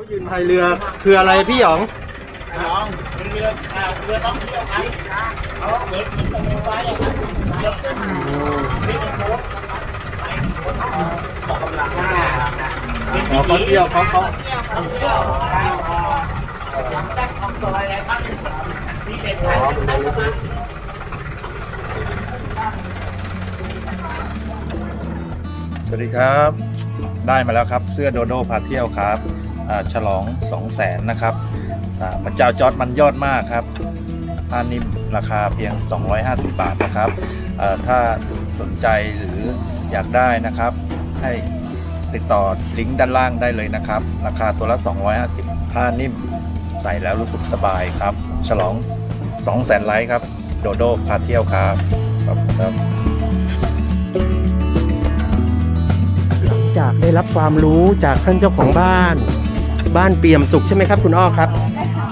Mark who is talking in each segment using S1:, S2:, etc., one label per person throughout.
S1: เขายืนพายเรือคืออะไรพี่หยอง
S2: น้องเรืออ่าเรือต้องเที่ยวครับเขาเหมือนเหมือนตะมูไว้อะครับเรือขึ้นนี่เป็นโค้ดออกกำลังหน้า
S1: อ๋อเขาเที่ยวเขาเขา
S2: เที่ยวเขาเที่ยวหลังของซอยอะไรบที่เด็กไทยที่ไทยประมา
S3: สวัสดีครับ ได้มาแล้วครับเสื้อโดโดพาเที่ยวครับ ฉลอง2 0 0แสนนะครับอ่าพระเจ้าจอดมันยอดมากครับผ้านิ่มราคาเพียง 250 บาทนะครับถ้าสนใจหรืออยากได้นะครับ ให้ติดต่อลิงก์ด้านล่างได้เลยนะครับ ราคาตัวละ 250ผ้านิ่มใส่แล้วรู้สึกสบายครับ ฉลอง 2 0 0แสนไลค์ครับ โดโดพาเที่ยวครับขอบคุณครับ
S1: หลังจากได้รับความรู้จากท่านเจ้าของบ้าน บ้านเปี่ยมสุขใช่ไหมครับ คุณอ้อครับ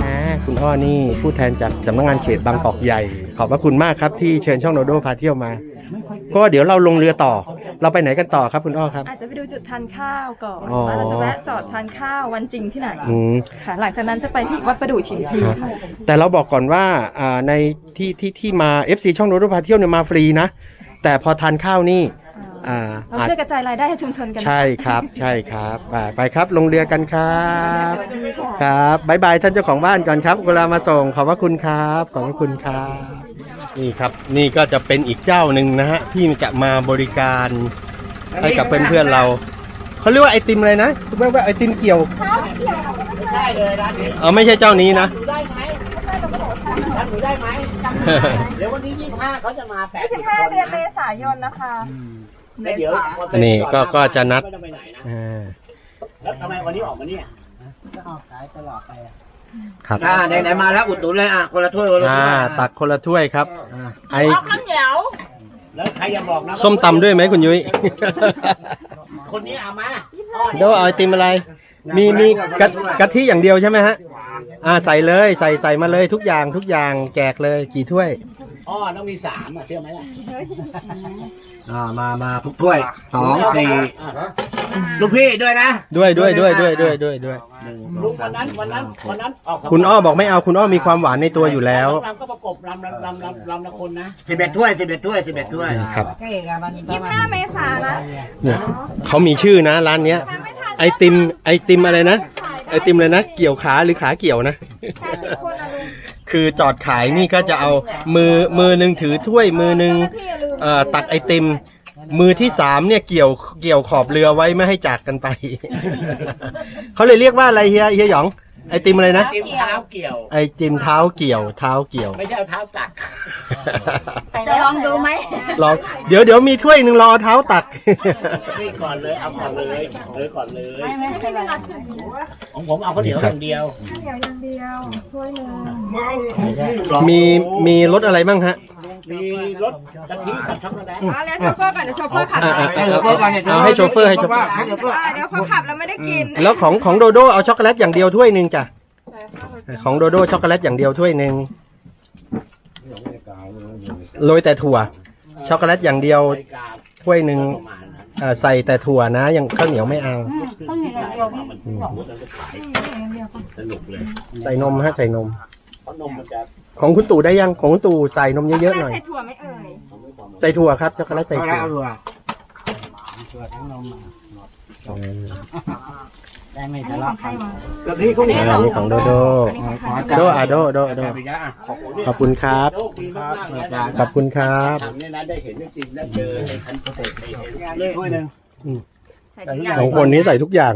S1: อ่าคุณอ้อนี่ผู้แทนจากสำนักงานเขตบางกอกใหญ่ ขอบพระคุณมากครับที่เชิญช่องโดโดพาเที่ยวมา ก็เดี๋ยวเราลงเรือต่อ เราไปไหนกันต่อครับคุณอ้อครับ
S4: อาจจะไปดูจุดทานข้าวก่อน
S1: อ๋อ
S4: ว่าเราจะแวะจอดทานข้าววันจริงที่ไหน
S1: อืม
S4: ค่ะหลังจากนั้นจะไปที่วัดประดู่ชิมพี
S1: ครับ
S4: ค่ะ
S1: แต่เราบอกก่อนว่าอ่าในที่ที่ที่มา FC ช่องโดโดพาเที่ยวเนี่ยมาฟรีนะ แต่พอทานข้าวนี่ อ่า
S4: เรา
S1: อาจ
S4: ช่วยกระจายรายได้ให้ชุมชนกัน
S1: ใช่ครับ ใช่ครับอ่าไปครับ ลงเรือกันครับ ครับบายบายท่านเจ้าของบ้านก่อนครับเวลามาส่งขอบพระคุณครับ ขอบพระคุณครับ นี่ครับ นี่ก็จะเป็นอีกเจ้าหนึ่งนะฮะที่จะมาบริการให้กับเพื่อนๆเรา เขาเรียกว่าไอติมอะไรนะคุณแม่ว่าไอติมเกี่ยว
S2: ได้เลยร้านนี้
S1: เออไม่ใช่เจ้านี้นะ
S2: ดูได้ไหมท่านดูได้ไหมเดี๋ยววันที่ยี่สิบห้าเขาจะมาแปดสิบคน
S4: 25เดือนเม
S2: นะ
S4: ษายนนะคะ
S2: แล้วเดี๋ยว
S1: นี่ก็ก็จะนัด
S2: ไม่ต้องไปไหนนะ
S1: อ่า
S2: แล้วทำไมวันนี้ออกมาเนี่ยก็ออกขายตลอดไป
S1: ครับ
S5: อ่าไหนๆมาแล้วอุดหนุนเลยอะคนละถ้วยคนละ
S1: อ่า
S5: ถ้วย
S1: ตักคนละถ้วยครับไอ
S2: แล้วใครอย่าบอกนะ
S1: ส้มตำด้วยไหมคุณยุ้ย
S2: คนนี้เอามา
S1: เดี๋ยวเอาไอติมอะไร มีมีกะกะทิอย่างเดียวใช่ไหมฮะ อ่าใส่เลยใส่ใส่มาเลยทุกอย่างทุกอย่างแจกเลยกี่ถ้วย
S2: อ๋อต้องมีสามอะเชื่อไหมล่ะ
S5: อ่ามามาทุกถ้วยสองสี่ลูกพี่ด้วยนะ
S1: ด้วยด้วยด้วยด้วยด้วยด้วยด้วย
S5: หนึ่ง
S2: ลุงวันนั้นวันนั้นวันนั้นออก
S1: คุณอ้อบอกไม่เอาคุณอ้อมีความหวานในตัวอยู่แล้ว
S2: รำก็ประกบรำรำรำรำรำละคนนะ
S5: สิบเอ็ดถ้วยสิบเอ็ดถ้วยสิบเอ็ดถ้วย
S1: ครับ
S4: 25เมษายนนะ
S1: เนี่ยเขามีชื่อนะร้านเนี้ย ไอติมไอติมอะไรนะ ไอติมเลยนะ เกี่ยวขาหรือขาเกี่ยวนะ
S4: คื
S1: อจอดขายนี่ก็จะเอามือมือหนึ่งถือถ้วยมือหนึ่งเอ่อตักไอติม มือที่สามเนี่ยเกี่ยวเกี่ยวขอบเรือไว้ไม่ให้จากกันไป เขาเลยเรียกว่าอะไรเฮียเฮียหยอง ไอติมอะไรนะ
S2: จิ้มเท้าเกี่ยว
S1: ไอติมเท้าเกี่ยว เท้าเกี่ยว
S2: ไม่ใช่เอาเท้าตัก
S4: จะลองดูไหม
S1: ลอง เดี๋ยวเดี๋ยวมีถ้วยหนึ่งรอเท้าตัก
S2: นี่ก่อนเลย เอาก่อนเลยเลยก่อนเลย
S4: ไม่ไม่เป็นไร
S2: ของผมเอาข้าวเหนียวอย่างเดียว
S4: เดี๋ยวอย่างเดียวถ้วยหนึง
S1: มีมีรสอะไรบ้างฮะ
S2: มี รสกะทิกับช็อกโกแลต
S4: เอาแล้วโชเฟอร์ก่อนเดี๋ยวโชเฟอร์ขับ
S1: อะอะ
S5: ให้โชเฟอร์ก่อนเนี่ย
S1: เอาให้โชเฟอร์ให้โชเฟอร์
S5: ให้โชเฟอร์
S4: อ่าเดี๋ยวพอขับแล้วไม่ได้กิน
S1: แล้วของของโดโดเอาช็อกโกแลตอย่างเดียวถ้วยหนึ่งจ้ะของโดโดช็อกโกแลตอย่างเดียวถ้วยหนึ่งโรยแต่ถั่ว ช็อกโกแลตอย่างเดียวถ้วยหนึ่ง
S2: ประมาณนั้น
S1: เอ่อใส่แต่ถั่วนะยังข้าวเหนียวไม่เอา
S2: สนุกเลย
S1: ใส่นมฮะใส่นม
S2: เพ ราะนมมันจะ
S1: ของคุณตู่ได้ยังของคุณตู่ใส่นมเยอะๆหน่อย
S4: ใส่ถั่วไหม่เอ่ย
S1: ใส่ถั่วครับช็อกโกแลตใส่
S5: เอา
S1: ถั่
S5: ละ
S1: ว
S5: เอาละ
S2: ได้ไม่ทะเลาะกัน
S5: กะทิเขาเหนียว
S1: อ่านี่ของโดโด
S5: ขอจับ
S1: โดอะโดโดโด
S5: จับอีกแล้วอะ
S1: ขอบคุณครับ
S2: โชคดีมากๆนะ
S1: ขอบคุณครับ
S2: ทำเนี่ยนะได้เห็นจริงๆได้เจอในคันโปรเจกต์ได้เห็น
S5: ถ้วยหนึ่ง
S1: สองคนนี้ใส่ทุกอย่าง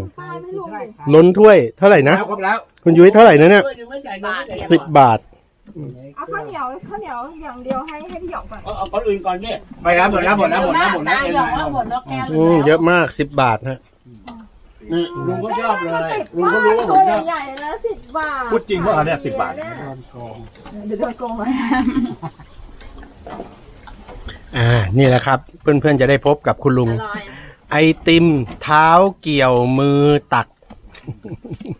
S1: ล้นถ้วยเท่าไหร่นะ
S5: แล้วครบแล้ว
S1: คุณยุ้ยเท่าไหร่นะเนี่ย
S2: ด้วยหนึ่งไม่ใหญ่นะไม่ใหญ่
S1: สิบบาท
S4: เอาข้าวเหนียวข้าวเหนียวอย่างเดียวให้ให้พี่หยองก่อน
S2: เอาเอาคนอื่นก่อนเนี่ย
S5: ไปแล้วหมดแล้วหมดแล้วหมดแล้วหมดแล้ว
S1: อืมเยอะมากสิบบาทฮะ
S5: นี่
S2: ลุงก็ชอบเลย ลุงก็รู้ว่าผมชอบ
S4: ใหญ่ๆนะสิบบาท
S3: พูดจริงว่าอันเนี้ย10บาท
S4: เดี๋ยวโดนโกงไหม
S1: อ่า นี่แหละครับ เพื่อนๆจะได้พบกับคุณลุง ไอติมเท้าเกี่ยวมือตัก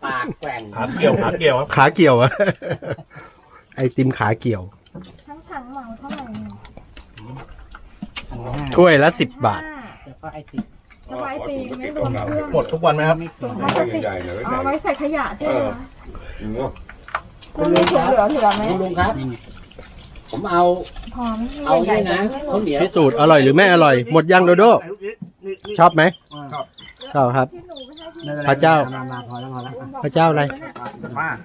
S2: ปากแกว่ง
S3: ขาเกี่ยวขาเกี่ยวครับ
S1: ขาเกี่ยวอะไอติมขาเกี่ยว
S4: ทั้งถังเหมาเท่าไหร่เนี่ย
S1: ถ้วยละสิบบาท
S4: ห้
S2: แล้วก็ไอติม
S4: สบายตีไม่รวมเครื่อง
S3: หมดทุกวันไหมครับ
S4: ถุงพลาสติกเอาไว้ใส่ขยะใช่ไหมคะ
S5: คุ
S4: มัน
S5: ณลุ
S4: มี
S5: ง
S4: ถุงเหลือเหลือไหม
S5: คุณลุงครับ ผมเอา
S4: พอไหม
S5: เอานี่นะข้าวเหนียว
S1: พิสูจน์อร่อยหรือไม่อร่อย หมดยังโดโดช อบไหมชอบครับ
S4: ที่หนูไม่ให้พี่
S1: พระเจ้า
S5: มามาพอแล้วพอแล้ว
S1: พระเจ้าอะไร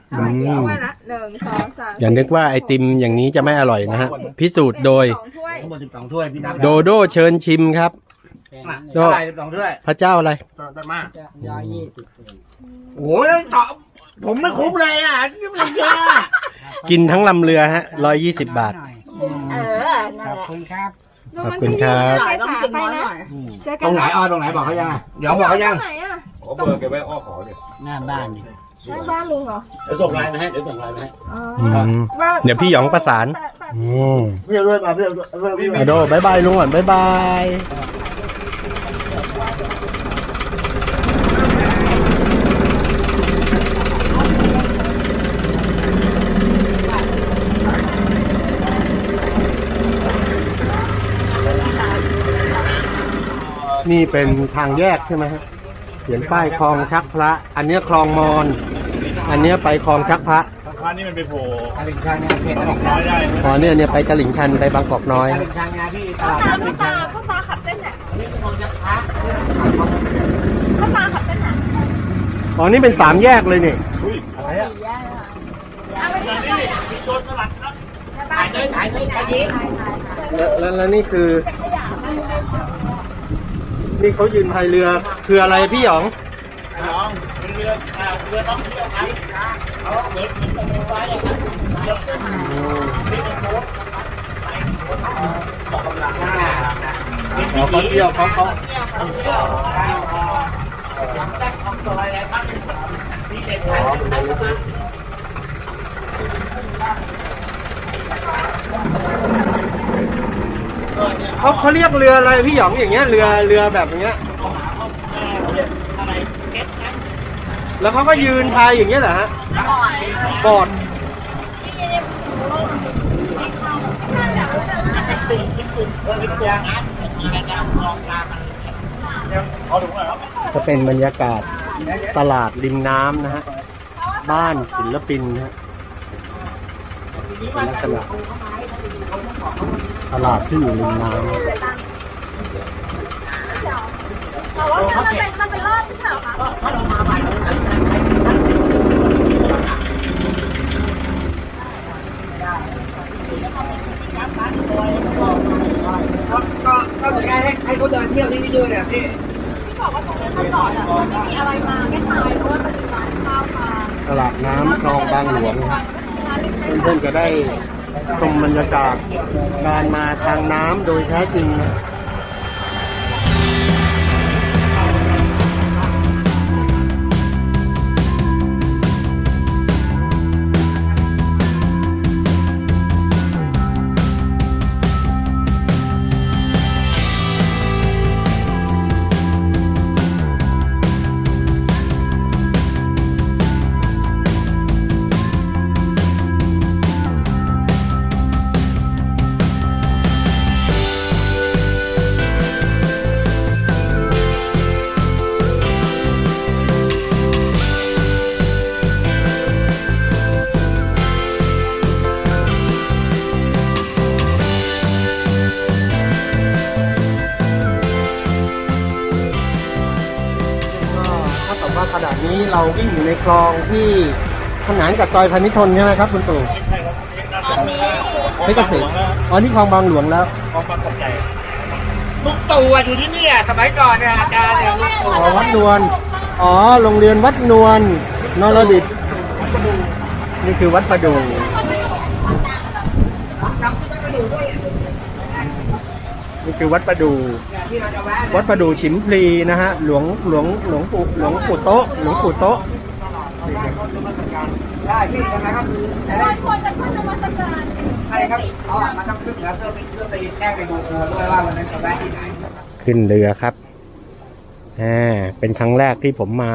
S4: เอาไว้เดี๋ยวเอาไว้นะหนึ่งสองสาม
S1: อย่านึกว่าไอติมอย่างนี้จะไม่อร่อยนะฮะ พิสูจน์โดย
S4: สองถ้วย
S5: ทั้งหมดสิบสองถ้วยพี่นับ
S1: โดโดเชิญชิมครับโด
S5: เท่าไหร่สิบสองถ้วย
S1: พระเจ้าอะไร
S5: โอ้ยตอบผมไม่คุ้มเลยอะนี่มันเยอะ
S1: กินทั้งลำเรือฮะร้อยยี่สิบบาท
S4: เออนั่นแหละ
S5: ขอบคุณครับ
S1: ขอบคุณครับ
S4: จ่ายต้องกินน้อยหน่อย
S5: ตรงไหนอ้อตรงไหนบอกเขายังอะเดี๋ยวบอกเขายัง
S4: ไหนอะ
S6: ขอเบอร์แกไว้อ้อขอเนี่ย
S5: หน้าบ้านนี่
S4: หน้าบ้านลุงเหรอ
S5: เดี๋ยวส่งไลน์มาให้เดี๋ยวส่งไลน์มาให้
S4: อ๋อ
S1: อืมเดี๋ยวพี่หยองประสาน
S4: แต่แต่
S1: อืม
S5: เพี่อนด้วยมาเพี่อนด้วยเพื่อนพี่
S1: โดโดบายบายลุงก่อนบายบาย นี่เป็นทางแยกใช่ไหมฮะเขียนป้ายคลองชักพระ อันเนี้ยคลองมอน อันเนี้ยไปคลองชักพระ
S3: ทางค้านี่มันไปโผล่
S5: ตลิ่งชันงานเขตตลิ่งชัน
S3: ได้ไหม
S1: อ๋อเนี่ยเนี่ยไปตลิ่งชันไปบางกอกน้อย
S5: ตลิ่งชันงานที่ต
S4: ข้า
S5: ลาด
S4: ตา
S5: นัดต
S4: ข้า
S5: ลิ่งชั
S4: ตานข้าตาขับเส้นไหน
S5: นี่เป็นของยักษ์พระ
S4: ข้าตาขับเส้นไหน
S1: อ๋อ นี่เป็นสามแยกเลยนี่
S4: สี่แยกค่ะเอาไปที่ไหนอะโดนสลัดครับถ่ายเลยถ่ายเลยถ่ายเลยถ่ายถ่ายถ่าย
S1: แล้วแล้วแล้วนี่คือ
S4: ขยะไม่ได้
S1: นี่เขายืนพายเรือคืออะไรพี่หยอง
S2: น้องเป็นเรืออ่าเรือท่องเที่ยวครเขาเหมือนเหมือนตะมูไว้อะครับเรือขึ้นนี่เป็นโบ๊ทนะครับไปโบ๊ท
S1: เป็
S2: นสามที่เด็กไทยนั่งประมาณ
S1: เขาเขาเรียกเรืออะไรพี่หยองอย่างเงี้ยเรือเรือแบบอย่างเงี้ย
S2: อะไรเก็ตนะ
S1: แล้วเขาก็ยืนพายอย่างเงี้ยเหรอฮะบอด
S2: ตื่นขึ้นตื่นเออเป็นตัวงานมีการจะลองงานมัน
S1: จะเป็นบรรยากาศตลาดริมน้ำนะฮะ บ้านศิลปินนะฮะ เป็นลักษณะตลาดที่อยู่ริมน้ำ
S4: แต่ว่ามันเป็นมันเป็นรอบที่เท่าค่ะ
S5: ก็ก็ก็เหมือนกันให้ให้เขาเดินเที่ยวที่นี่ด้วยเนี่ยพี่
S4: ที่บอกว่าตรงนี้เขาจอดอะมันไม่มีอะไรมาแค่ตายเพราะว่ามันมีร้านข้าวมา
S1: ตลาดน้ำคลองบางหลวงนะฮะ เพื่อนๆจะได้ชมบรรยากาศการมาทางน้ำโดยแท้จริง นี้เราวิ่งอยู่ในคลองที่ขนานกับซอยพานิชนใช่ไหมครับคุณตู่
S4: ตอนนี้
S1: ไม่เกษตรอ๋อนี่คลองบางหลวงแล้ว
S3: ของบางกอกใหญ่
S5: ลูกตู่อะอยู่ที่นี่อะสมัยก่อนเนี่ยอาจารย์เนี่ยลูกตู่
S1: อ๋อวัดนวลอ๋อโรงเรียนวัดนวลนรดิตนี่คือวัดประดูนี่คือวัดประดู
S5: ที่เราจะแวะ
S1: วัดประดูฉิมพลีนะฮะหลวงหลวงหลวงปู่หลวงปู่โต๊ะหลวงปู่โต๊ะ
S5: ได้พี่ยังไงก็คืออะไร
S4: ควรจะควรจะมาสักการ
S5: อะไรครับอ๋อมันต้องขึ้นเหนือเพื่อไปเพื่อไปแก้ไปดูครัวด้วยว่าวันนั้นจะแวะที่ไหน
S1: ขึ้นเรือครับอ่าเป็นครั้งแรกที่ผมมา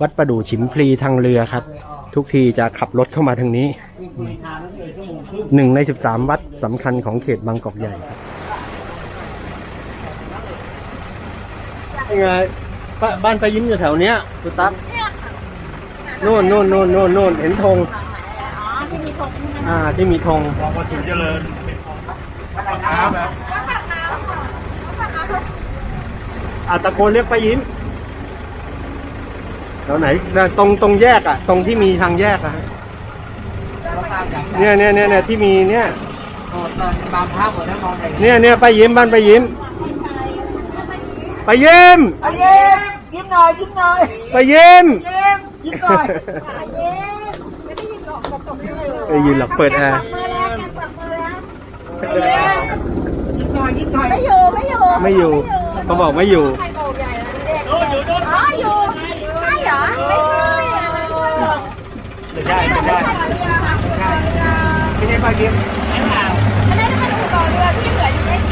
S1: วัดประดู่ฉิมพลีทางเรือครับ ทุกทีจะขับรถเข้ามาทางนี้หนึ่งในสิบสามวัดสำคัญของเขตบางกอกใหญ่ครับ ยังไงบ้านบ้านไปายิ้มอยู่แถวเนี้ยคุณตั๊ก
S4: เนี่ยค่ะ
S1: โน่นโน่นโน่นโน่นโน่นเห็นธง
S4: อ๋อที่มีธงใช่ไหม
S1: อ่า ที่มีธง
S3: มองมาสูงเจริญ
S1: อ่าตะโกนเรียกไปายิ้มแถวไหนตรงตรงแยกอะ ตรงที่มีทางแยกอะฮะเนี่ยเนี่ยเนี่ยเนี่ยที่มีเนี่ย
S5: โอ้ตอนบางภาพหมดแล้วมองไหน
S1: เนี่ยเนี่ยไปายิ้มบ้านไปายิ้ม ไปายิ้ม
S5: อายิ้มยิ้มหน่อยยิ้มหน่อย
S1: ไปายิ้ม
S5: ยิ้มยิ้มหน่อย
S4: ขาเย็นไม่ได้ยินหรอกกระจกเลย
S1: ไปยืนหลับเปิดแอร์
S4: มือแล้วแกเปิดมือแล้ว
S5: ยิ้มหน่อยยิ้มหน่อย
S4: ไม่อยู่ไม่อยู่
S1: ไม่อยู่เขาบอกไม่อยู่
S4: ใครบอกใหญ่แล้วเด็กอ๋ออยู่ใช่เหรอไม่ใช่อะไม่ใช่
S5: ไม่ใช่ไม่ใช่
S4: ไม่ใช่ค่ะ
S5: ไม่ใช่ปลายิ้ม
S4: ไม่ได้ทำเป็นกองเรือที่เหลืออยู่ได้กี่ไม่กี่บ้านเลย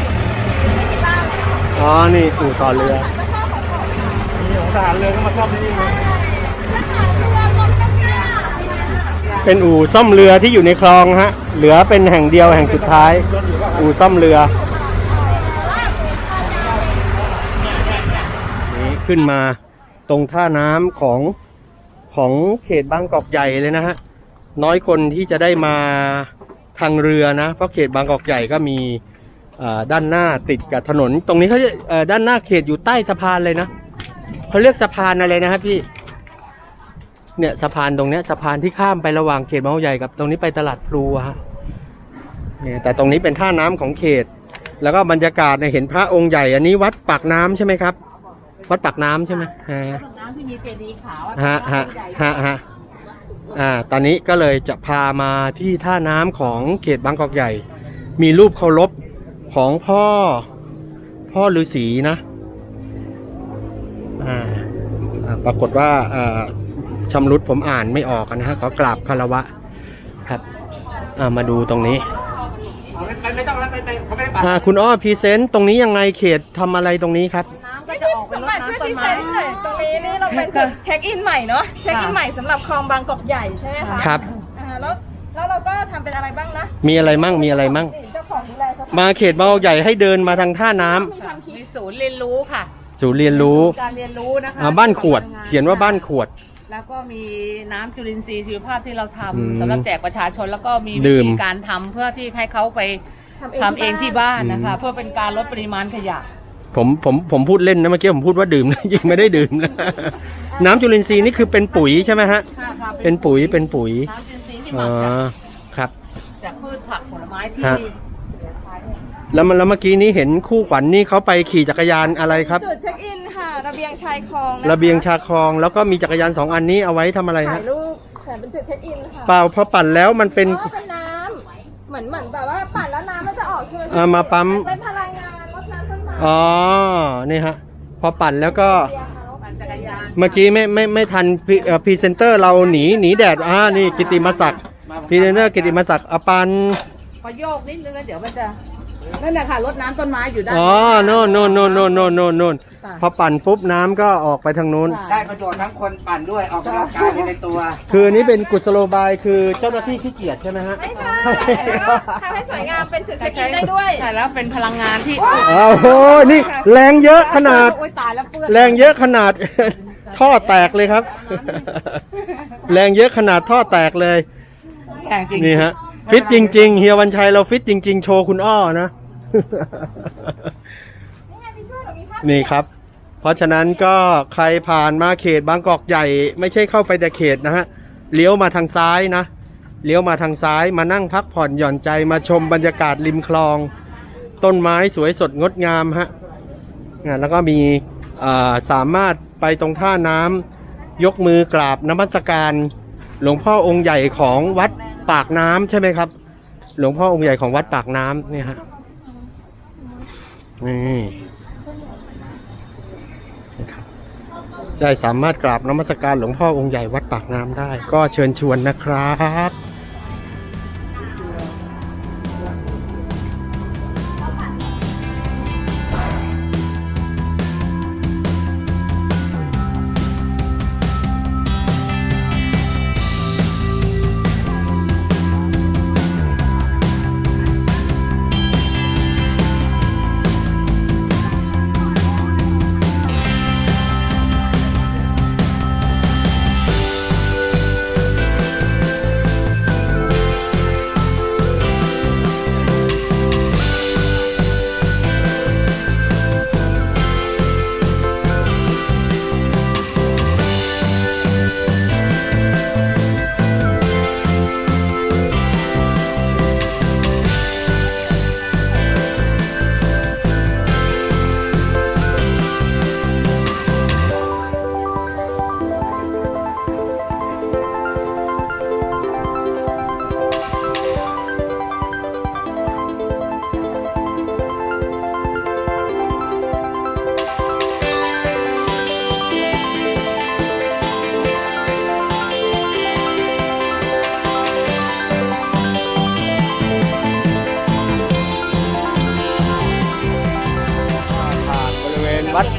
S1: อ๋อ นี่อู่ต่อเรือ
S4: ก็ชอบขอขอ
S3: มีของทหารเรือก็มาซ่อมที่นี่เลย
S4: ทหารเรือลงตั้งหน้า
S1: เป็นอู่ซ่อมเรือที่อยู่ในคลองฮะ เหลือเป็นแห่งเดียวแห่งสุดท้าย อู่ซ่อมเรือ นี่ขึ้นมาตรงท่าน้ำของของเขตบางกอกใหญ่เลยนะฮะ น้อยคนที่จะได้มาทางเรือนะ เพราะเขตบางกอกใหญ่ก็มีอ่า ด้านหน้าติดกับถนน ตรงนี้เขาจะเอ่อด้านหน้าเขตอยู่ใต้สะพานเลยนะเขาเรียกสะพานอะไรนะครับพี่ เนี่ยสะพานตรงเนี้ยสะพานที่ข้ามไประหว่างเขตบางกอกใหญ่กับ ตรงนี้ไปตลาดพลูอะฮะเนี่ยแต่ตรงนี้เป็นท่าน้ำของเขต แล้วก็บรรยากาศเนี่ยเห็นพระองค์ใหญ่อันนี้วัดปากน้ำใช่ไหมครับ วัดปากน้ำใช่ไหมฮะ
S4: น้ำที่มีเจดีย์ขาว
S1: ฮะฮะฮะฮะอ่า ตอนนี้ก็เลยจะพามาที่ท่าน้ำของเขตบางกอกใหญ่ มีรูปเคารพ ของพ่อ พ่อฤาษีนะอ่าอ่าปรากฏว่าอ่าชำรุดผมอ่านไม่ออกนะฮะขอกราบคารวะครับอ่ามาดูตรงนี้
S5: ไม่ไม่ต้องแล้วไม่ไม่เขาไม่ได้ปัด
S1: อ่าคุณอ้อพรีเซนต์ตรงนี้ยังไงเขตทำอะไรตรงนี้ครับ
S4: น้ำก็จะออกเป็นรถน้ำต้นไม้ตรงนี้นี่เราเป็นจุดเช็คอินใหม่เนาะเช็คอินใหม่สำหรับคลองบางกอกใหญ่ใช่ไหมคะ
S1: ครับ
S4: อ่าแล้วแล้วเราก็ทำเป็นอะไรบ้างนะ
S1: มีอะไรมั่งมีอะไรมั่ง
S4: นี่เจ้าของดูแลสถาน
S1: มาเขตบางกอกใหญ่ให้เดินมาทางท่าน้ำ
S4: มีทำที
S6: มีศูนย์เรียนรู้ค่ะ
S1: ศูนย์เรียนรู้
S6: การเรียนรู้นะคะ
S1: อ่าบ้านขวด เขียนว่าบ้านขวด
S6: แล้วก็มีน้ำจุลินทรีย์ชีวภาพที่เราทำ
S1: อืม
S6: สำหรับแจกประชาชนแล้วก็มี
S1: ดื่
S6: วิ
S1: ม
S6: ธีการทำเพื่อที่ให้เขาไปทำเองที่บ้านนะคะเพื่อเป็นการลดปริมาณขยะ
S1: ผมผมผมพูดเล่นนะเมื่อกี้ผมพูดว่าดื่มนะ ยังไม่ได้ดื่มนะน้ำจุลินทรีย์นี่คือเป็นปุ๋ยใช่ไหมฮะ
S6: ค่ะค่ะ
S1: เป็นปุ๋ยเป็นปุ๋ย
S6: น้ำจุลินทรีย์ที่
S1: อ๋
S6: มา
S1: อ
S6: จาก
S1: ครับ
S6: จากพืชผักผลไม้ที่
S1: ฮะ แล้วมันแล้วเมื่อกี้นี้เห็นคู่ขวัญนี่เขาไปขี่จักรยานอะไรครับ
S4: จุดเช็คอินค่ะ ระเบียงชายคลองนค
S1: ระเบียงชาคลองแล้วก็มีจักรยานสองอันนี้เอาไว้ทำอะไร
S4: ถ่า
S1: ฮะ
S4: ยรูปแต่เป็นจุดเช็คอินค่ะ
S1: เปล่าพอปั่นแล้วมันเป็น
S4: อ๋อเป็นน้ำเหมือนเหมือนแบบว่าปั่นแล้วน้ำมันจะออกใช่ไหม
S1: เอามาปั๊ม
S4: เป็นพลังงานรดน้ำต้นไม้
S1: อ๋อนี่ฮะพอปั่นแล้วก็
S4: เบียร์เขา
S6: ปั่นจักรยาน
S1: เมื่อกี้ไม่ไม่ไม่ทันพรีเอ่อพรีเซนเตอร์เราหนีหนีแดดอ่านี่กิติมศักดิ์พรีเซนเตอร์กิติมศักดิ์อปัน
S6: พอโยกนิดนึงแล้วเดี๋ยวมันจะ นั่นแหละค่ะรดน้ำต้นไม้อยู่ด้าน
S1: อ๋อโน่นโน่นโน่นโน่นโน่นโน่นโน่นพอปั่นปุ๊บน้ำก็ออกไปทางนู้น
S5: ได้ประโยชน์ทั้งคนปั่นด้วยออกกำลังกายไปในตัว
S1: คืออันนี้เป็นกุศโลบายคือเจ้าหน้าที่ขี้เกียจใช่ไหมฮะ
S4: ไม่ใช่ทำให้สวยงามเป็นจุดเช็คอินได้ด้วย
S6: ใช่แล้วเป็นพลังงานที่
S1: อ้าวโห นี่แรงเยอะขนาด
S6: โอ้ยตายแล้วเปื้อน
S1: แรงเยอะขนาด ท่อแตกเลยครับ แรงเยอะขนาดท่อแตกเลย
S5: แข่งจริง
S1: นี่ฮะ ฟิตจริง ๆ เฮียวันชัยเราฟิตจริง ๆ โชว์คุณอ้อนะ นี่ครับ เพราะฉะนั้นก็ใครผ่านมาเขตบางกอกใหญ่ ไม่ใช่เข้าไปแต่เขตนะฮะเลี้ยวมาทางซ้ายนะเลี้ยวมาทางซ้ายมานั่งพักผ่อนหย่อนใจมาชมบรรยากาศริมคลอง ต้นไม้สวยสดงดงามฮะอ่าแล้วก็มีอ่าสามารถไปตรงท่าน้ำยกมือกราบนมัสการ หลวงพ่อองค์ใหญ่ของวัด ปากน้ำใช่ไหมครับ หลวงพ่อองค์ใหญ่ของวัดปากน้ำเนี่ยฮะนี่นะครับได้สามารถกราบนมัสการหลวงพ่อองค์ใหญ่วัดปากน้ำได้ ก็เชิญชวนนะครับ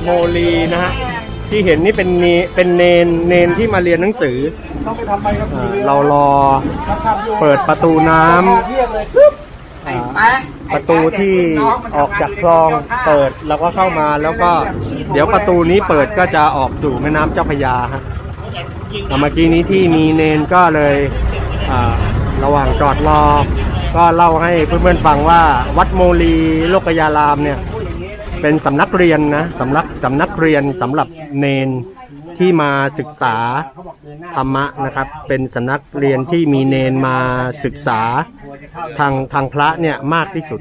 S1: โมลีนะฮะที่เห็นนี่เป็นเนเป็นเนนเนนที่มาเรียนหนังสือ
S2: ต้องไปทำใบขับ
S1: อ่า
S2: ขี่
S1: เรารอ
S2: ครับครับอยู่
S1: เปิดประตูน้ำ
S2: เทียบเลยปึ๊บ
S1: อ่าประตูที่ออกจากคลองเปิดแล้วก็เข้ามาแล้วก็เดี๋ยวประตูนี้เปิดก็จะออกสู่แม่น้ำเจ้าพระยาฮะอ่าเมื่อกี้นี้ที่มีเนนก็เลยอ่าระหว่างจอดรอ ก็เล่าให้เพื่อนๆฟังว่าวัดโมลีโลกยารามเนี่ย เป็นสำนักเรียนนะสำนักสำนักเรียนสำหรับเนนที่มาศึกษาธรรมะนะครับ เป็นสำนักเรียนที่มีเนนมาศึกษาทางทางพระเนี่ยมากที่สุด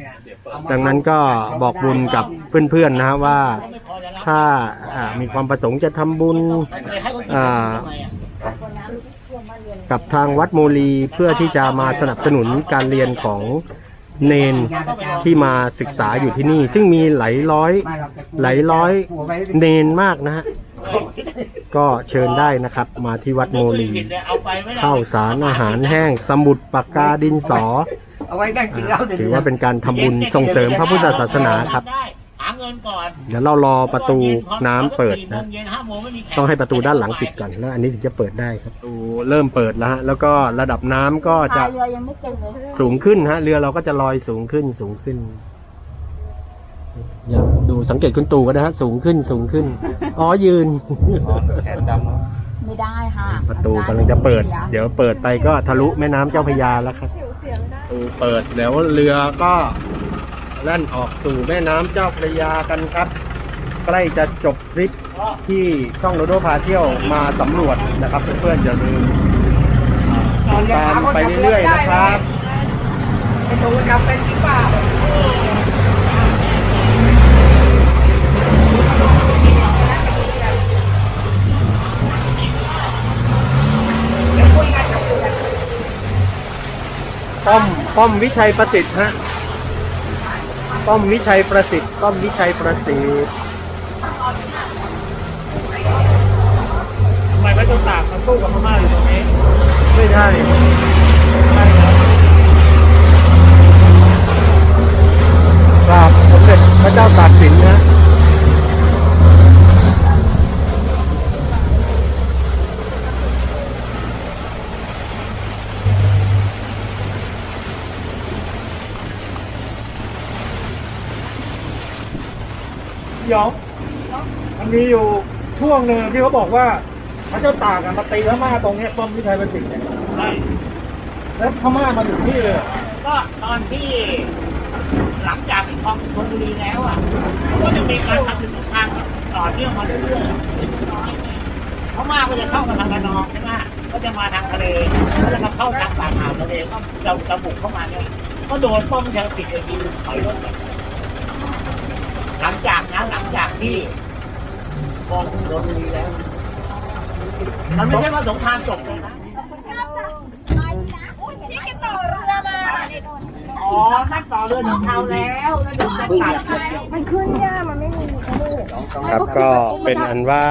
S1: ดังนั้นก็บอกบุญกับเพื่อนๆนะฮะว่าถ้ามีความประสงค์จะทำบุญกับทางวัดโมลีเพื่อที่จะมาสนับสนุนการเรียนของ เนนที่มาศึกษาอยู่ที่นี่ ซึ่งมีหลายร้อย หลายร้อยเนนมากนะฮะก็เชิญได้นะครับ มาที่วัดโมลีข้าวสารอาหารแห้ง สมุดปากกาดินสอ
S5: เอาไว้นั่งกินเหล้า
S1: อ่าถือว่าเป็นการทำบุญส่งเสริมพระพุทธศาสนาครับ
S2: หา เงินก่อน
S1: เดี๋ยวเรารอประตูน้ำเปิดนะ
S2: เย็นห้าโมงไม่มีแขก
S1: ต้องให้ประตูด้านหลังปิดก่อนแล้ว อันนี้ถึงจะเปิดได้ครับประตูเริ่มเปิดแล้วฮะแล้วก็ระดับน้ำก็จะ
S4: พายเรือยังไม่เก่งเลย
S1: สูงขึ้นฮะ เรือเราก็จะลอยสูงขึ้นสูงขึ้นอย่าดูสังเกตคุณตู่ก็นะฮะสูงขึ้นสูงขึ้นอ๋อยืน
S3: แขนดำเนอะ
S4: ไม่ได้ค่ะ
S1: ประตูกำลังจะเปิด เดี๋ยวเปิดไปก็ทะลุแม่น้ำเจ้าพระยาแล้วครับประตูเปิดแล้วเรือก็ แล่นออกสู่แม่น้ำเจ้าพระยากันครับ ใกล้จะจบทริปที่ช่องโดโดพาเที่ยวมาสำรวจนะครับเพื่อนๆอย่าลืมตามไปเรื่อยๆนะครับ
S5: ไอ้ตัวกับเป็นจริงเปล่า
S1: ป้อมป้อมวิชัยประสิทธิ์ฮะ ป้อมวิชัยประสิทธิ์ป้อมวิชัยประสิทธิ์
S2: ทำไมพระเจ้าตากมาสู้กับพม่าอยู่ตรงนี้
S1: ไม่ใช่ครับสมเด็จพระเจ้าตากสินนะ
S2: ยองมันมีอยู่ช่วงหนึ่งที่เขาบอกว่าพระเจ้าตากอะมาตีพม่าตรงเนี้ยป้อมวิชัยประสิทธิ์เนี่ยแล้วพม่ามาถึงที่เลยเหรอ
S7: ก็ตอนที่หลังจากที่คลองธนบุรีแล้วอะก็จะมีการทำถึงทางต่อเนื่องมาเรื่อยๆเพราะมากก็จะเข้ามาทางระนองใช่ไหมก็จะมาทางทะเลแล้วก็เข้าทางปากอ่าวทะเลก็จะจะบุกเข้ามาเนี่ยก็โดนป้อมเชลติดเลยยิงถอยรถไปหลังจากนั้น หลังจากที่คลองธนบุรีแล้ว มันไม่ใช่ว่าสงครามจบเลยนะอ๋อนั่นต่อเรือหนึ่งเท้าแล้วแล้วเดี๋ยวจะตัด
S4: มันขึ้นยากมันไม่มี
S1: ครับก็เป็นอันว่า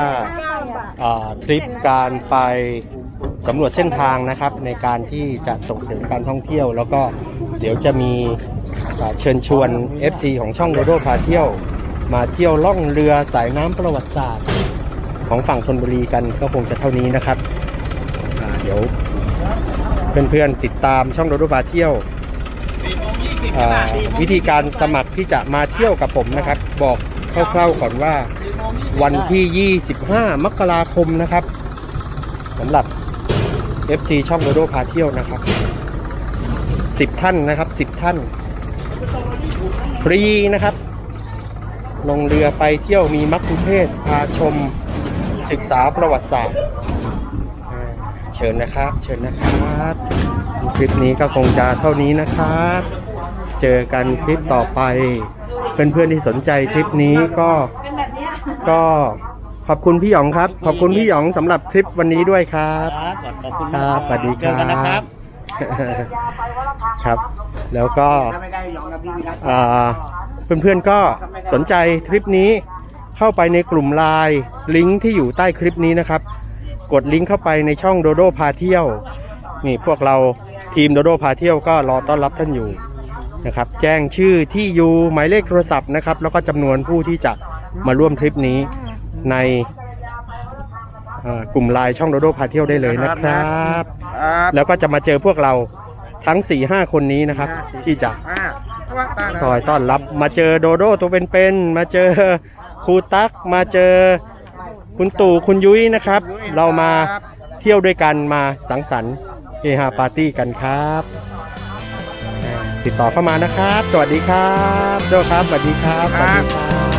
S1: อ่าทริปการไปสำรวจเส้นทางนะครับในการที่จะส่งเสริมการท่องเที่ยว แล้วก็เดี๋ยวจะมีอ่าเชิญชวน FC ของช่องโดโดพาเที่ยว มาเที่ยวล่องเรือสายน้ำประวัติศาสตร์ ของฝั่งธนบุรีกันก็คงจะเท่านี้นะครับเดี๋ยวเพื่อนๆติดตามช่องโดโดพาเที่ยว วิธีการสมัครที่จะมาเที่ยวกับผมนะครับ บอกคร่าวๆก่อนว่าวันที่ 25 มกราคมนะครับสำหรับ FC ช่องโดโดพาเที่ยวนะครับ 10 ท่านนะครับ 10 ท่าน ฟรีนะครับ ลงเรือไปเที่ยวมีมักคุเทศก์พาชมศึกษาประวัติศาสตร์อ่าเชิญนะครับ เชิญนะครับ คลิปนี้ก็คงจะเท่านี้นะครับ เจอกันคลิปต่อไป เพื่อนๆที่สนใจคลิปนี้ก็ก็ขอบคุณพี่หยองครับ ขอบคุณพี่หยองสำหรับคลิปวันนี้ด้วยครับ
S2: ครับขอบคุณ
S1: ค
S2: มาก
S1: รับสวัสดีค
S2: เจอ
S1: รั
S2: กันนะครับ
S1: บครับ แล้วก็
S5: ถ้าไม่ได้ยอมรับพี่นะ
S1: อ่า เพื่อนๆก็สนใจคลิปนี้เข้าไปในกลุ่มไลน์ลิงก์ที่อยู่ใต้คลิปนี้นะครับ กดลิงก์เข้าไปในช่องโดโดพาเที่ยว นี่พวกเราทีมโดโดพาเที่ยวก็รอต้อนรับท่านอยู่นะครับ แจ้งชื่อที่อยู่หมายเลขโทรศัพท์นะครับ แล้วก็จำนวนผู้ที่จะมาร่วมทริปนี้ในเอ่อกลุ่มไลน์ช่องโดโดพาเที่ยวได้เลยนะครับ แล้วก็จะมาเจอพวกเรา ทั้ง4ี่ห้าคนนี้นะครับ ที่จะคอยต้อนรับมาเจอโดโดตัวเป็นๆมาเจอครูตั๊กมาเจอคุณตู่คุณยุ้ยนะครับ เรามาเที่ยวด้วยกันมาสังสรรค์เฮฮาปาร์ตี้กันครับอ่าติดต่อเข้ามานะครับ สวัสดีครับโดครับสวัสดีครับสวัสดีครับ